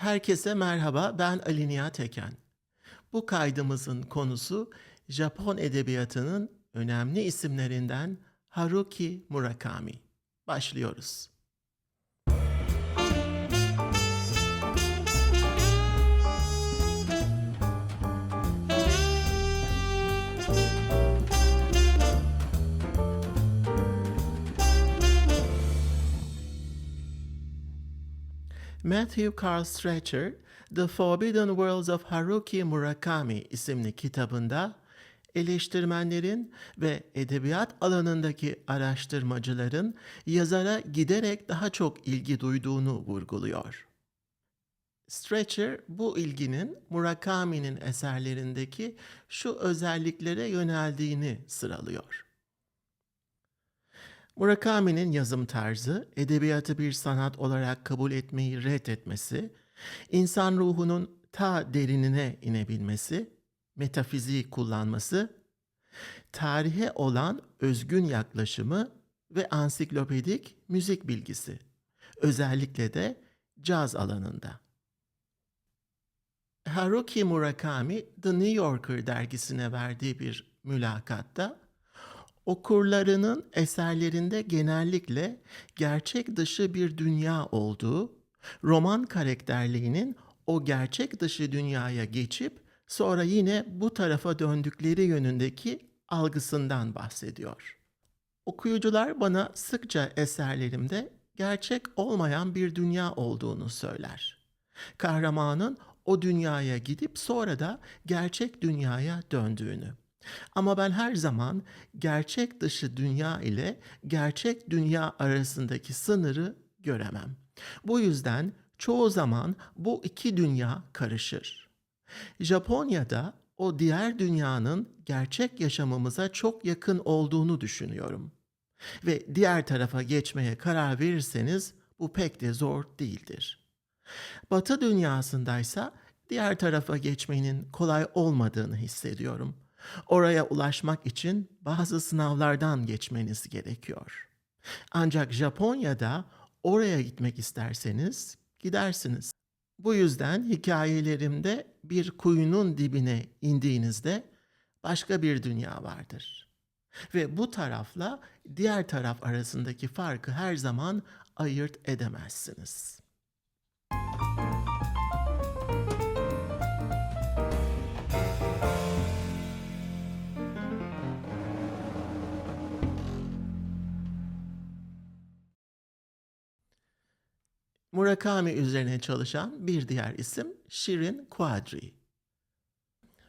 Herkese merhaba, ben Ali Nihat Eken. Bu kaydımızın konusu Japon edebiyatının önemli isimlerinden Haruki Murakami. Başlıyoruz. Matthew Carl Stretcher, The Forbidden Worlds of Haruki Murakami isimli kitabında eleştirmenlerin ve edebiyat alanındaki araştırmacıların yazara giderek daha çok ilgi duyduğunu vurguluyor. Stretcher bu ilginin Murakami'nin eserlerindeki şu özelliklere yöneldiğini sıralıyor. Murakami'nin yazım tarzı, edebiyatı bir sanat olarak kabul etmeyi reddetmesi, insan ruhunun ta derinine inebilmesi, metafiziği kullanması, tarihe olan özgün yaklaşımı ve ansiklopedik müzik bilgisi, özellikle de caz alanında. Haruki Murakami, The New Yorker dergisine verdiği bir mülakatta, okurlarının eserlerinde genellikle gerçek dışı bir dünya olduğu, roman karakterliğinin o gerçek dışı dünyaya geçip sonra yine bu tarafa döndükleri yönündeki algısından bahsediyor. Okuyucular bana sıkça eserlerimde gerçek olmayan bir dünya olduğunu söyler. Kahramanın o dünyaya gidip sonra da gerçek dünyaya döndüğünü. Ama ben her zaman gerçek dışı dünya ile gerçek dünya arasındaki sınırı göremem. Bu yüzden çoğu zaman bu iki dünya karışır. Japonya'da o diğer dünyanın gerçek yaşamımıza çok yakın olduğunu düşünüyorum. Ve diğer tarafa geçmeye karar verirseniz bu pek de zor değildir. Batı dünyasındaysa diğer tarafa geçmenin kolay olmadığını hissediyorum. Oraya ulaşmak için bazı sınavlardan geçmeniz gerekiyor. Ancak Japonya'da oraya gitmek isterseniz gidersiniz. Bu yüzden hikayelerimde bir kuyunun dibine indiğinizde başka bir dünya vardır. Ve bu tarafla diğer taraf arasındaki farkı her zaman ayırt edemezsiniz. Murakami üzerine çalışan bir diğer isim Shirin Quadri.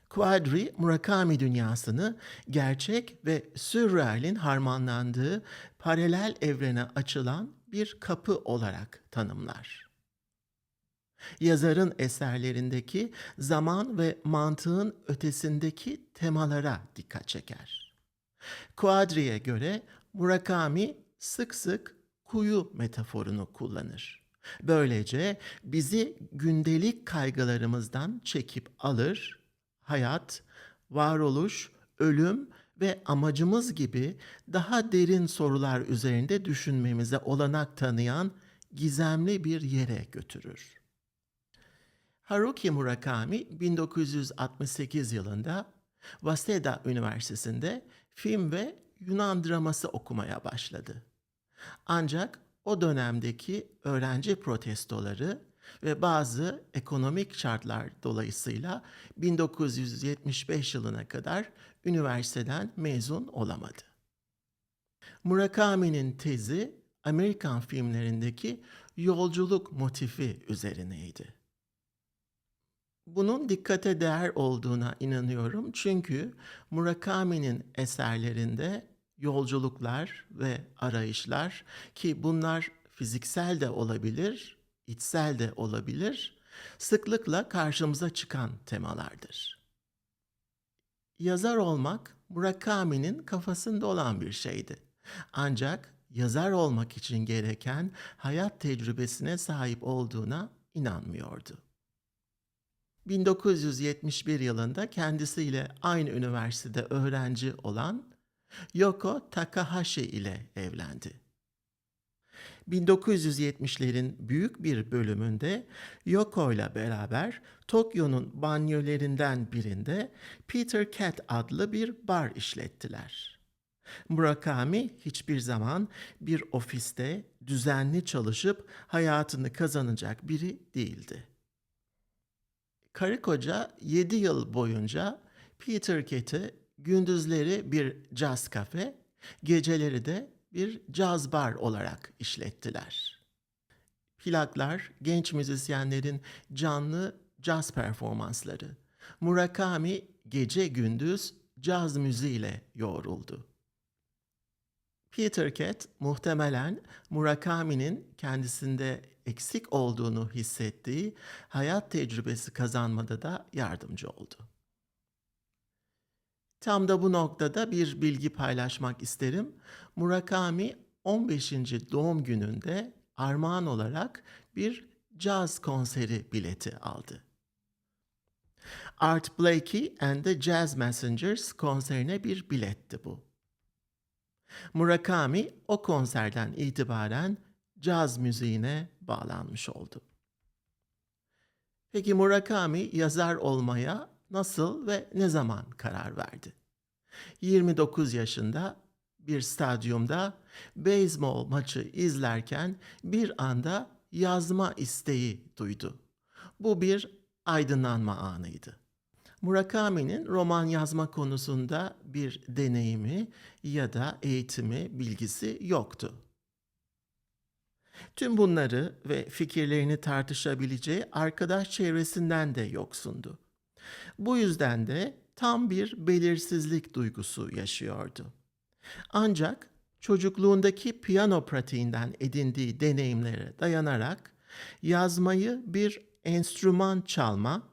Quadri, Murakami dünyasını gerçek ve sürrealin harmanlandığı paralel evrene açılan bir kapı olarak tanımlar. Yazarın eserlerindeki zaman ve mantığın ötesindeki temalara dikkat çeker. Quadri'ye göre Murakami sık sık kuyu metaforunu kullanır. Böylece bizi gündelik kaygılarımızdan çekip alır, hayat, varoluş, ölüm ve amacımız gibi daha derin sorular üzerinde düşünmemize olanak tanıyan gizemli bir yere götürür. Haruki Murakami 1968 yılında Waseda Üniversitesi'nde film ve Yunan draması okumaya başladı. Ancak o dönemdeki öğrenci protestoları ve bazı ekonomik şartlar dolayısıyla 1975 yılına kadar üniversiteden mezun olamadı. Murakami'nin tezi Amerikan filmlerindeki yolculuk motifi üzerineydi. Bunun dikkate değer olduğuna inanıyorum çünkü Murakami'nin eserlerinde yolculuklar ve arayışlar ki bunlar fiziksel de olabilir, içsel de olabilir, sıklıkla karşımıza çıkan temalardır. Yazar olmak Murakami'nin kafasında olan bir şeydi. Ancak yazar olmak için gereken hayat tecrübesine sahip olduğuna inanmıyordu. 1971 yılında kendisiyle aynı üniversitede öğrenci olan Yoko Takahashi ile evlendi. 1970'lerin büyük bir bölümünde Yoko ile beraber Tokyo'nun banyolerinden birinde Peter Cat adlı bir bar işlettiler. Murakami hiçbir zaman bir ofiste düzenli çalışıp hayatını kazanacak biri değildi. Karı koca 7 yıl boyunca Peter Cat'i gündüzleri bir caz kafe, geceleri de bir caz bar olarak işlettiler. Plaklar genç müzisyenlerin canlı caz performansları. Murakami gece gündüz caz müziğiyle yoğruldu. Peter Cat muhtemelen Murakami'nin kendisinde eksik olduğunu hissettiği hayat tecrübesi kazanmada da yardımcı oldu. Tam da bu noktada bir bilgi paylaşmak isterim. Murakami 15. doğum gününde armağan olarak bir caz konseri bileti aldı. Art Blakey and the Jazz Messengers konserine bir biletti bu. Murakami o konserden itibaren caz müziğine bağlanmış oldu. Peki Murakami yazar olmaya nasıl ve ne zaman karar verdi? 29 yaşında bir stadyumda beyzbol maçı izlerken bir anda yazma isteği duydu. Bu bir aydınlanma anıydı. Murakami'nin roman yazma konusunda bir deneyimi ya da eğitimi, bilgisi yoktu. Tüm bunları ve fikirlerini tartışabileceği arkadaş çevresinden de yoksundu. Bu yüzden de tam bir belirsizlik duygusu yaşıyordu. Ancak çocukluğundaki piyano pratiğinden edindiği deneyimlere dayanarak yazmayı bir enstrüman çalma,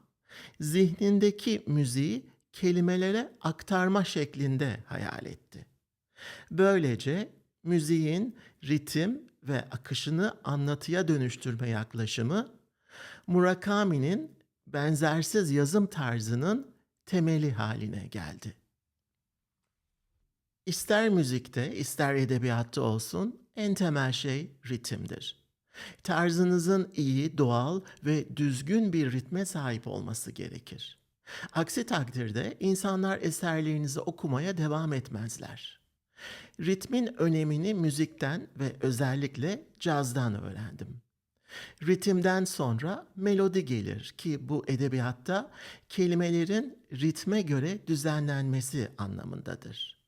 zihnindeki müziği kelimelere aktarma şeklinde hayal etti. Böylece müziğin ritim ve akışını anlatıya dönüştürme yaklaşımı Murakami'nin benzersiz yazım tarzının temeli haline geldi. İster müzikte, ister edebiyatta olsun en temel şey ritimdir. Tarzınızın iyi, doğal ve düzgün bir ritme sahip olması gerekir. Aksi takdirde insanlar eserlerinizi okumaya devam etmezler. Ritmin önemini müzikten ve özellikle cazdan öğrendim. Ritimden sonra melodi gelir ki bu edebiyatta kelimelerin ritme göre düzenlenmesi anlamındadır.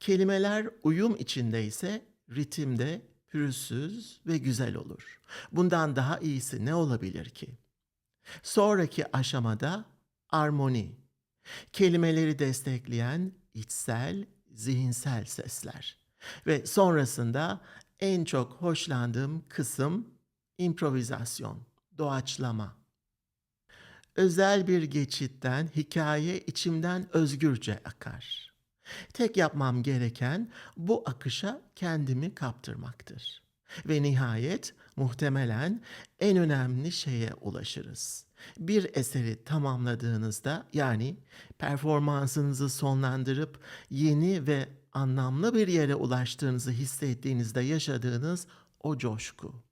Kelimeler uyum içinde ise ritimde pürüzsüz ve güzel olur. Bundan daha iyisi ne olabilir ki? Sonraki aşamada armoni. Kelimeleri destekleyen içsel, zihinsel sesler. Ve sonrasında en çok hoşlandığım kısım improvizasyon, doğaçlama. Özel bir geçitten hikaye içimden özgürce akar. Tek yapmam gereken bu akışa kendimi kaptırmaktır. Ve nihayet muhtemelen en önemli şeye ulaşırız. Bir eseri tamamladığınızda yani performansınızı sonlandırıp yeni ve anlamlı bir yere ulaştığınızı hissettiğinizde yaşadığınız o coşku.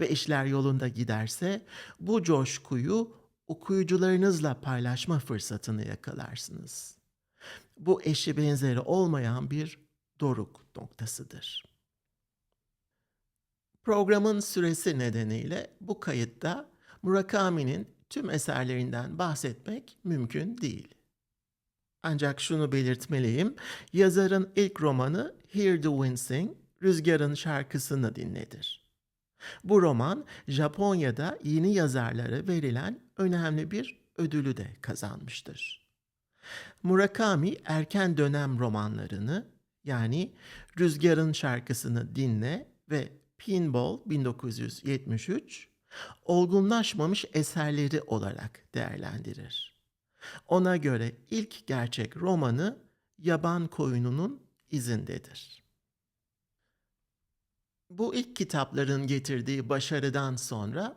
Ve işler yolunda giderse bu coşkuyu okuyucularınızla paylaşma fırsatını yakalarsınız. Bu eşi benzeri olmayan bir doruk noktasıdır. Programın süresi nedeniyle bu kayıtta Murakami'nin tüm eserlerinden bahsetmek mümkün değil. Ancak şunu belirtmeliyim, yazarın ilk romanı Hear the Wind Sing, Rüzgarın Şarkısını Dinledir. Bu roman Japonya'da yeni yazarlara verilen önemli bir ödülü de kazanmıştır. Murakami erken dönem romanlarını yani Rüzgarın Şarkısını Dinle ve Pinball 1973 olgunlaşmamış eserleri olarak değerlendirir. Ona göre ilk gerçek romanı Yaban Koyunu'nun izindedir. Bu ilk kitapların getirdiği başarıdan sonra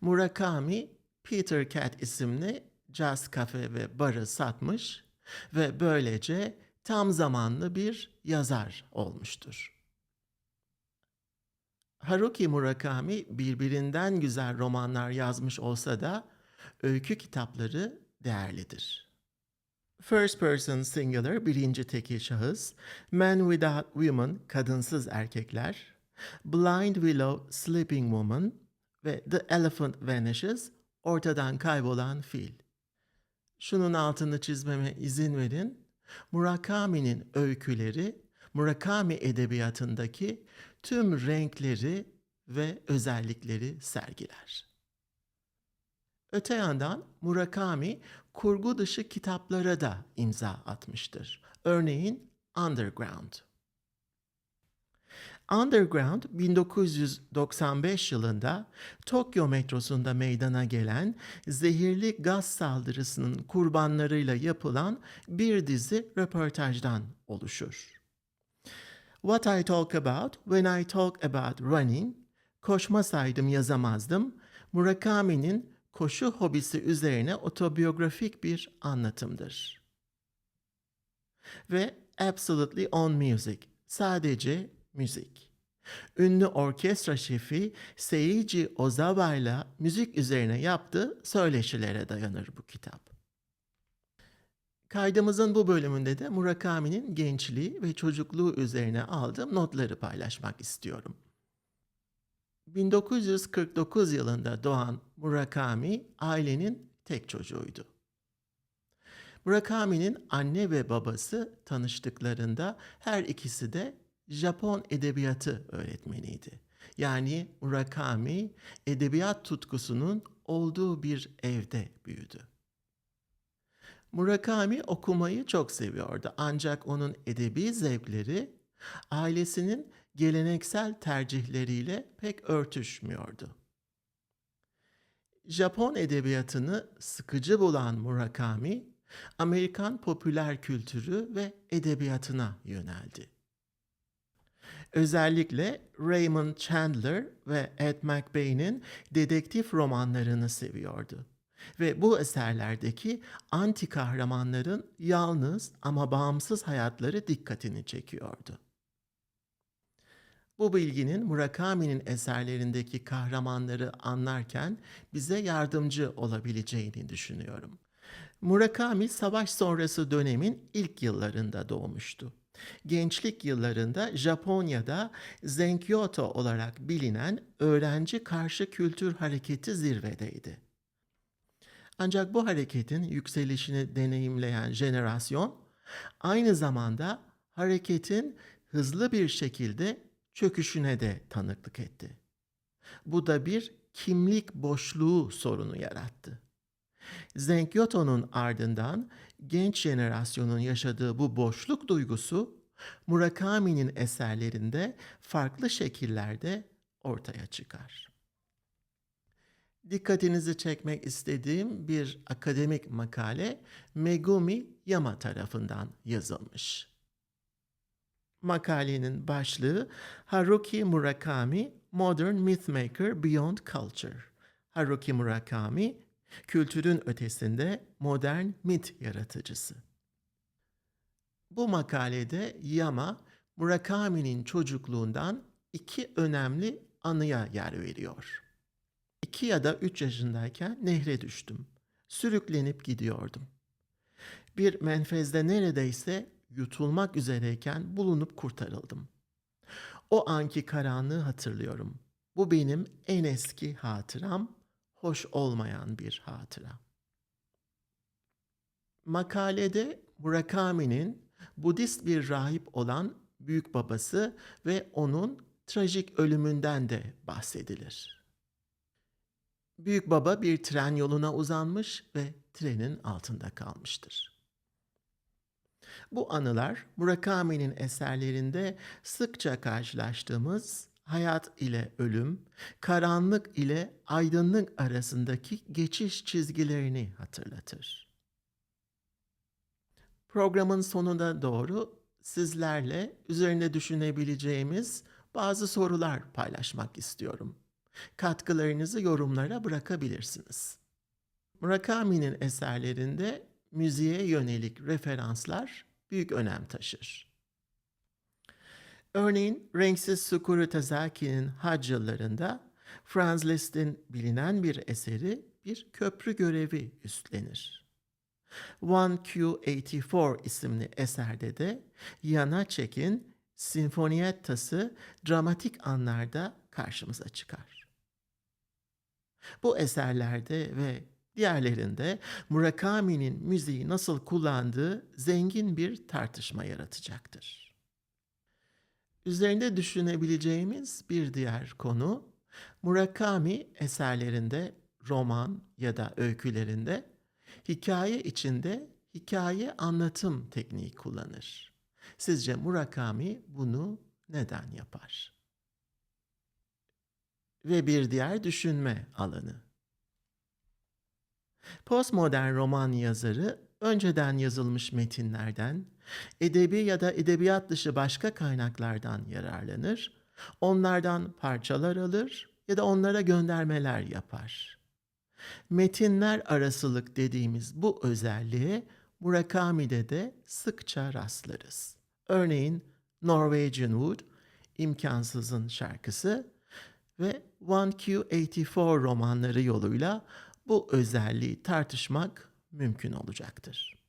Murakami Peter Cat isimli caz kafe ve barı satmış ve böylece tam zamanlı bir yazar olmuştur. Haruki Murakami birbirinden güzel romanlar yazmış olsa da öykü kitapları değerlidir. First person singular birinci tekil şahıs, Man Without Women kadınsız erkekler, Blind Willow Sleeping Woman ve The Elephant Vanishes ortadan kaybolan fil. Şunun altını çizmeme izin verin. Murakami'nin öyküleri Murakami edebiyatındaki tüm renkleri ve özellikleri sergiler. Öte yandan Murakami kurgu dışı kitaplara da imza atmıştır. Örneğin Underground. Underground 1995 yılında Tokyo metrosunda meydana gelen zehirli gaz saldırısının kurbanlarıyla yapılan bir dizi röportajdan oluşur. What I Talk About When I Talk About Running, koşmasaydım yazamazdım, Murakami'nin koşu hobisi üzerine otobiyografik bir anlatımdır. Ve Absolutely On Music, sadece müzik. Ünlü orkestra şefi Seiji Ozawa ile müzik üzerine yaptığı söyleşilere dayanır bu kitap. Kaydımızın bu bölümünde de Murakami'nin gençliği ve çocukluğu üzerine aldığım notları paylaşmak istiyorum. 1949 yılında doğan Murakami ailenin tek çocuğuydu. Murakami'nin anne ve babası tanıştıklarında her ikisi de Japon edebiyatı öğretmeniydi. Yani Murakami edebiyat tutkusunun olduğu bir evde büyüdü. Murakami okumayı çok seviyordu ancak onun edebi zevkleri ailesinin geleneksel tercihleriyle pek örtüşmüyordu. Japon edebiyatını sıkıcı bulan Murakami, Amerikan popüler kültürü ve edebiyatına yöneldi. Özellikle Raymond Chandler ve Ed McBain'in dedektif romanlarını seviyordu. Ve bu eserlerdeki anti kahramanların yalnız ama bağımsız hayatları dikkatini çekiyordu. Bu bilginin Murakami'nin eserlerindeki kahramanları anlarken bize yardımcı olabileceğini düşünüyorum. Murakami savaş sonrası dönemin ilk yıllarında doğmuştu. Gençlik yıllarında Japonya'da Zenkyoto olarak bilinen öğrenci karşı kültür hareketi zirvedeydi. Ancak bu hareketin yükselişini deneyimleyen jenerasyon aynı zamanda hareketin hızlı bir şekilde çöküşüne de tanıklık etti. Bu da bir kimlik boşluğu sorunu yarattı. Zenkyoto'nun ardından genç jenerasyonun yaşadığı bu boşluk duygusu Murakami'nin eserlerinde farklı şekillerde ortaya çıkar. Dikkatinizi çekmek istediğim bir akademik makale Megumi Yama tarafından yazılmış. Makalenin başlığı Haruki Murakami Modern Mythmaker Beyond Culture. Haruki Murakami kültürün ötesinde modern mit yaratıcısı. Bu makalede Yama Murakami'nin çocukluğundan iki önemli anıya yer veriyor. İki ya da üç yaşındayken nehre düştüm. Sürüklenip gidiyordum. Bir menfezde neredeyse yutulmak üzereyken bulunup kurtarıldım. O anki karanlığı hatırlıyorum. Bu benim en eski hatıram, hoş olmayan bir hatıra. Makalede Murakami'nin Budist bir rahip olan büyük babası ve onun trajik ölümünden de bahsedilir. Büyük baba bir tren yoluna uzanmış ve trenin altında kalmıştır. Bu anılar Murakami'nin eserlerinde sıkça karşılaştığımız hayat ile ölüm, karanlık ile aydınlık arasındaki geçiş çizgilerini hatırlatır. Programın sonuna doğru sizlerle üzerinde düşünebileceğimiz bazı sorular paylaşmak istiyorum. Katkılarınızı yorumlara bırakabilirsiniz. Murakami'nin eserlerinde müziğe yönelik referanslar büyük önem taşır. Örneğin Renksiz Sukuru Tazaki'nin Hac yıllarında Franz Liszt'in bilinen bir eseri bir köprü görevi üstlenir. 1Q84 isimli eserde de Janacek'in Sinfoniyettası dramatik anlarda karşımıza çıkar. Bu eserlerde ve diğerlerinde Murakami'nin müziği nasıl kullandığı zengin bir tartışma yaratacaktır. Üzerinde düşünebileceğimiz bir diğer konu Murakami eserlerinde roman ya da öykülerinde hikaye içinde hikaye anlatım tekniği kullanır. Sizce Murakami bunu neden yapar? Ve bir diğer düşünme alanı. Postmodern roman yazarı önceden yazılmış metinlerden, edebi ya da edebiyat dışı başka kaynaklardan yararlanır, onlardan parçalar alır ya da onlara göndermeler yapar. Metinler arasılık dediğimiz bu özelliğe Murakami'de de sıkça rastlarız. Örneğin Norwegian Wood, İmkansızın şarkısı ve 1Q84 romanları yoluyla bu özelliği tartışmak mümkün olacaktır.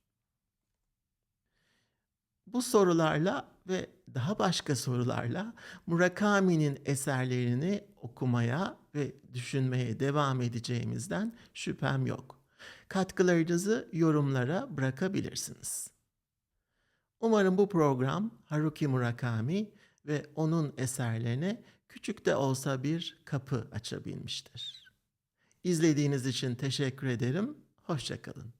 Bu sorularla ve daha başka sorularla Murakami'nin eserlerini okumaya ve düşünmeye devam edeceğimizden şüphem yok. Katkılarınızı yorumlara bırakabilirsiniz. Umarım bu program Haruki Murakami ve onun eserlerine küçük de olsa bir kapı açabilmiştir. İzlediğiniz için teşekkür ederim. Hoşçakalın.